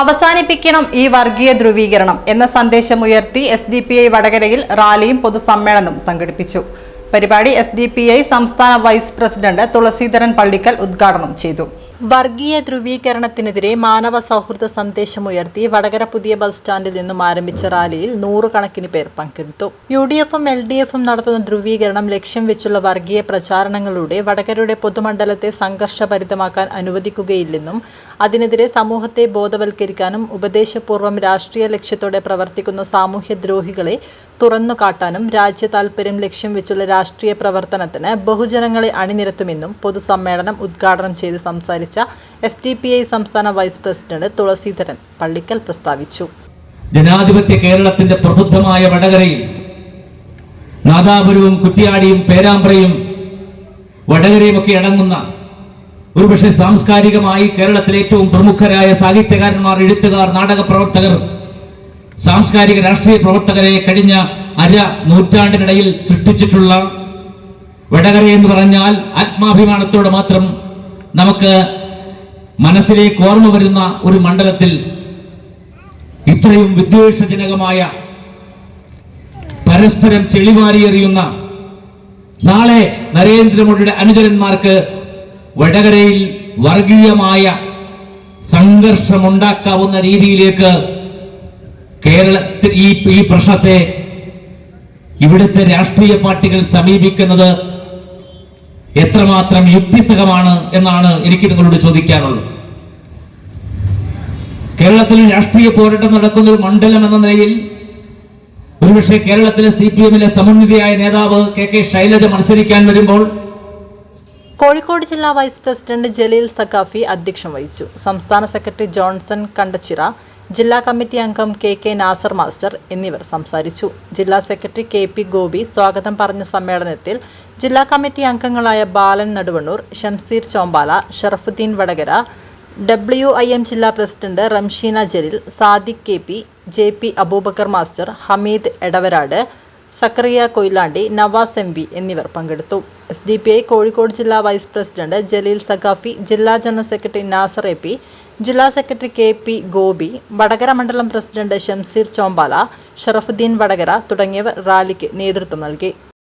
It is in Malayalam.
അവസാനിപ്പിക്കണം ഈ വർഗീയ ധ്രുവീകരണം എന്ന സന്ദേശമുയർത്തി എസ് ഡി പി ഐ വടകരയിൽ റാലിയും പൊതുസമ്മേളനവും സംഘടിപ്പിച്ചു. പരിപാടി എസ് ഡി പി ഐ സംസ്ഥാന വൈസ് പ്രസിഡന്റ് തുളസീധരൻ പള്ളിക്കൽ ഉദ്ഘാടനം ചെയ്തു. വർഗീയ ധ്രുവീകരണത്തിനെതിരെ മാനവ സൗഹൃദ സന്ദേശം ഉയർത്തി വടകര പുതിയ ബസ് സ്റ്റാൻഡിൽ നിന്നും ആരംഭിച്ച റാലിയിൽ നൂറുകണക്കിന് പേർ പങ്കെടുത്തു. യു ഡി എഫും എൽ ഡി എഫും നടത്തുന്ന ധ്രുവീകരണം ലക്ഷ്യം വെച്ചുള്ള വർഗീയ പ്രചാരണങ്ങളിലൂടെ വടകരയുടെ പൊതുമണ്ഡലത്തെ സംഘർഷഭരിതമാക്കാൻ അനുവദിക്കുകയില്ലെന്നും അതിനെതിരെ സമൂഹത്തെ ബോധവൽക്കരിക്കാനും ഉപദേശപൂർവം രാഷ്ട്രീയ ലക്ഷ്യത്തോടെ പ്രവർത്തിക്കുന്ന സാമൂഹ്യദ്രോഹികളെ തുറന്നു കാട്ടാനും രാജ്യ താൽപര്യം ലക്ഷ്യം വെച്ചുള്ള രാഷ്ട്രീയ പ്രവർത്തനത്തിന് ബഹുജനങ്ങളെ അണിനിരത്തുമെന്നും പൊതുസമ്മേളനം ഉദ്ഘാടനം ചെയ്ത് സംസാരിച്ച. എസ് ഡി പി ഐ സംസ്ഥാന വൈസ് പ്രസിഡന്റ് തുളസീധരൻ പള്ളിക്കൽ പ്രസ്താവിച്ചു. ജനാധിപത്യ കേരളത്തിന്റെ പ്രബുദ്ധമായ വടകരയിൽ നാദാപുരവും കുറ്റിയാടിയും പേരാമ്പ്രയും വടകരയും ഒക്കെ അടങ്ങുന്ന ഒരുപക്ഷെ സാംസ്കാരികമായി കേരളത്തിലെ ഏറ്റവും പ്രമുഖരായ സാഹിത്യകാരന്മാർ എഴുത്തുകാർ നാടക പ്രവർത്തകർ സാംസ്കാരിക രാഷ്ട്രീയ പ്രവർത്തകരെ കഴിഞ്ഞ അര നൂറ്റാണ്ടിനിടയിൽ സൃഷ്ടിച്ചിട്ടുള്ള വടകര എന്ന് പറഞ്ഞാൽ ആത്മാഭിമാനത്തോടെ മാത്രം നമുക്ക് മനസ്സിലേക്ക് ഓർമ്മ വരുന്ന ഒരു മണ്ഡലത്തിൽ ഇത്രയും വിദ്വേഷജനകമായ പരസ്പരം ചെളിവാരിയെറിയുന്ന നാളെ നരേന്ദ്രമോദിയുടെ അനുചരന്മാർക്ക് വടകരയിൽ വർഗീയമായ സംഘർഷമുണ്ടാക്കാവുന്ന രീതിയിലേക്ക് കേരളത്തിൽ ഈ ഈ പ്രശ്നത്തെ ഇവിടുത്തെ രാഷ്ട്രീയ പാർട്ടികൾ സമീപിക്കുന്നത് എത്രമാത്രം യുക്തിസഹമാണ് എന്നാണ് എനിക്ക് നിങ്ങളോട് ചോദിക്കാനുള്ളത്. കേരളത്തിൽ രാഷ്ട്രീയ പോരാട്ടം നടക്കുന്ന ഒരു മണ്ഡലം എന്ന നിലയിൽ ഒരുപക്ഷെ കേരളത്തിലെ സി പി എമ്മിലെ സമന്വിതയായ നേതാവ് കെ കെ ശൈലജ മത്സരിക്കാൻ വരുമ്പോൾ കോഴിക്കോട് ജില്ലാ വൈസ് പ്രസിഡന്റ് ജലീൽ സഖാഫി അധ്യക്ഷം വഹിച്ചു. സംസ്ഥാന സെക്രട്ടറി ജോൺസൺ കണ്ടച്ചിറ ജില്ലാ കമ്മിറ്റി അംഗം കെ കെ നാസർ മാസ്റ്റർ എന്നിവർ സംസാരിച്ചു. ജില്ലാ സെക്രട്ടറി കെ പി ഗോപി സ്വാഗതം പറഞ്ഞ സമ്മേളനത്തിൽ ജില്ലാ കമ്മിറ്റി അംഗങ്ങളായ Balan Naduvannur Shamseer Chombala Sharafudheen Vadakara W I M ജില്ലാ president Ramsheena Jaleel Sadiq K P J P Aboobacker master Hameed Edavarad Sakkariya Koyilandy Navas M P എന്നിവർ പങ്കെടുത്തു. S D P I Kozhikode ജില്ലാ വൈസ് പ്രസിഡന്റ് ജലീൽ സഖാഫി ജില്ലാ general secretary Nasar A P ജില്ലാ secretary K P Gopi Vadakara മണ്ഡലം പ്രസിഡന്റ് ഷംസീർ ചോമ്പാല ഷറഫുദ്ദീൻ വടകര തുടങ്ങിയവർ റാലിക്ക് നേതൃത്വം നൽകി.